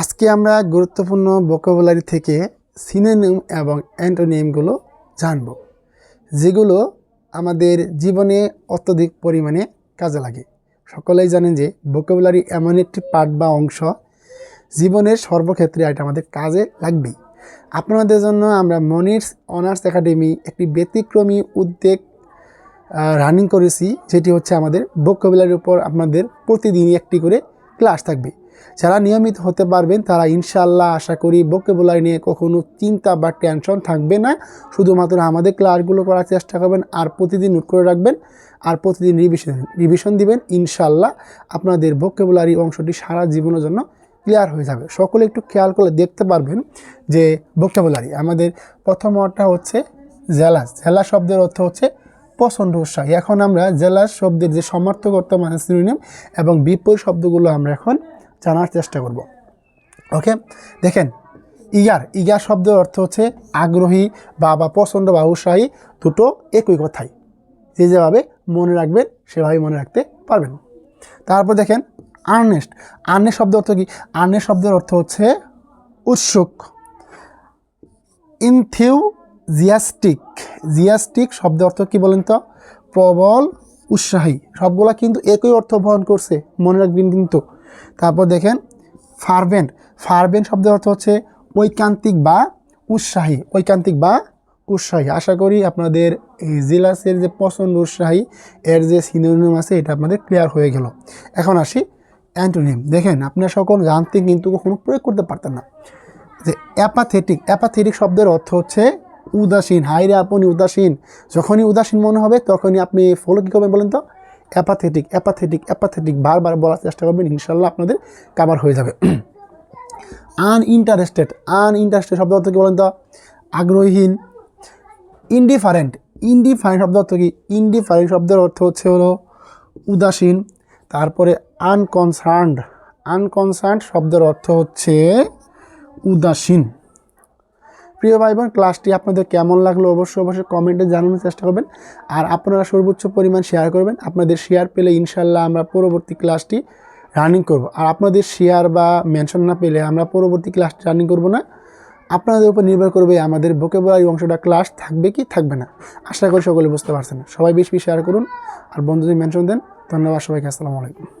আজকে আমরা গুরুত্বপূর্ণ ভোকাবুলারি থেকে সিনোনিম এবং অ্যান্টোনিমগুলো জানব, যেগুলো আমাদের জীবনে অত্যধিক পরিমাণে কাজে লাগে। সকলেই জানেন যে ভোকাবুলারি এমন একটি পার্ট বা অংশ, জীবনের সর্বক্ষেত্রে এটা আমাদের কাজে লাগবেই। আপনাদের জন্য আমরা মনির্স অনার্স একাডেমি একটি ব্যতিক্রমী উদ্যোগ রানিং করেছি, যেটি হচ্ছে আমাদের ভোকাবুলারির উপর আপনাদের প্রতিদিনই একটি করে ক্লাস থাকবে। যারা নিয়মিত হতে পারবেন, তারা ইনশাল্লাহ আশা করি ভোকাবুলারি নিয়ে কখনো চিন্তা বা টেনশন থাকবে না। শুধুমাত্র আমাদের ক্লাসগুলো করার চেষ্টা করবেন আর প্রতিদিন নোট করে রাখবেন আর প্রতিদিন রিভিশন রিভিশন দিবেন। ইনশাল্লাহ আপনাদের ভোকাবুলারি অংশটি সারা জীবনের জন্য ক্লিয়ার হয়ে যাবে। সকলে একটু খেয়াল করলে দেখতে পারবেন যে ভোকাবুলারি আমাদের প্রথম অর্থটা হচ্ছে জেলাস জেলা শব্দের অর্থ হচ্ছে পছন্দ, উৎসাহী। এখন আমরা জেলাস শব্দের যে সমার্থক অর্থ মানে সিনোনিম এবং বিপরীত শব্দগুলো আমরা এখন জানার চেষ্টা করব। ওকে দেখেন ইগার ইগার শব্দের অর্থ হচ্ছে আগ্রহী বা বা পছন্দ বা উৎসাহী দুটো একই কথাই। যে যেভাবে মনে রাখবেন, সেভাবেই মনে রাখতে পারবেন। তারপর দেখেন আর্নেস্ট আর্নেস্ট শব্দের অর্থ কি? আর্নেস্ট শব্দের অর্থ হচ্ছে উৎসুক। ইনথিউজিয়াস্টিক জিয়াস্টিক শব্দের অর্থ কি বলেন তো? প্রবল, উৎসাহী। সবগুলা কিন্তু একই অর্থ বহন করছে। মনে রাখবেন কিন্তু। তারপর দেখেন ফারভেন্ট ফারভেন্ট শব্দের অর্থ হচ্ছে ঐকান্তিক বা উৎসাহী। ঐকান্তিক বা উৎসাহী। আশা করি আপনাদের এই জিলাসের যে পছন্দ উৎসাহী, এর যে সিনোনিম আছে, এটা আপনাদের ক্লিয়ার হয়ে গেল। এখন আসি অ্যান্টোনিম দেখেন, আপনারা সকল জানতে কিন্তু কখনো প্রয়োগ করতে পারতেন না। যে অ্যাপাথেটিক অ্যাপাথেটিক শব্দের অর্থ হচ্ছে উদাসীন। হাইরে আপনি উদাসীন। যখনই উদাসীন মনে হবে, তখনই আপনি ফলো কী করবেন বলেন তো? অ্যাপাথেটিক অ্যাপাথেটিক অ্যাপাথেটিক বারবার বলার চেষ্টা করবেন ইনশাল্লাহ আপনাদের কাবার হয়ে যাবে। আনইন্টারেস্টেড আনইন্টারেস্টেড শব্দ অর্থ কী বলেন তো? আগ্রহীহীন ইনডিফারেন্ট ইনডিফারেন্ট শব্দ অর্থ কী? ইনডিফারেন্ট শব্দের অর্থ হচ্ছে হলো উদাসীন, তারপরে আনকনসার্নড আনকনসার্নড শব্দের অর্থ হচ্ছে উদাসীন। প্রিয় ভাই বোন ক্লাসটি আপনাদের কেমন লাগল অবশ্যই অবশ্যই কমেন্টে জানানোর চেষ্টা করবেন। আর আপনারা সর্বোচ্চ পরিমাণ শেয়ার করবেন। আপনাদের শেয়ার পেলে ইনশাল্লাহ আমরা পরবর্তী ক্লাসটি রানিং করব। আর আপনাদের শেয়ার বা মেনশন না পেলে আমরা পরবর্তী ক্লাসটি রানিং করব না। আপনাদের উপর নির্ভর করবে আমাদের ভোকেবুলারি অংশটা ক্লাস থাকবে কি থাকবে না। আশা করি সকলে বুঝতে পারছেন। সবাই বেশি বেশি শেয়ার করুন। আর বন্ধুদের মেনশন দেন। ধন্যবাদ সবাইকে। আসসালামু আলাইকুম।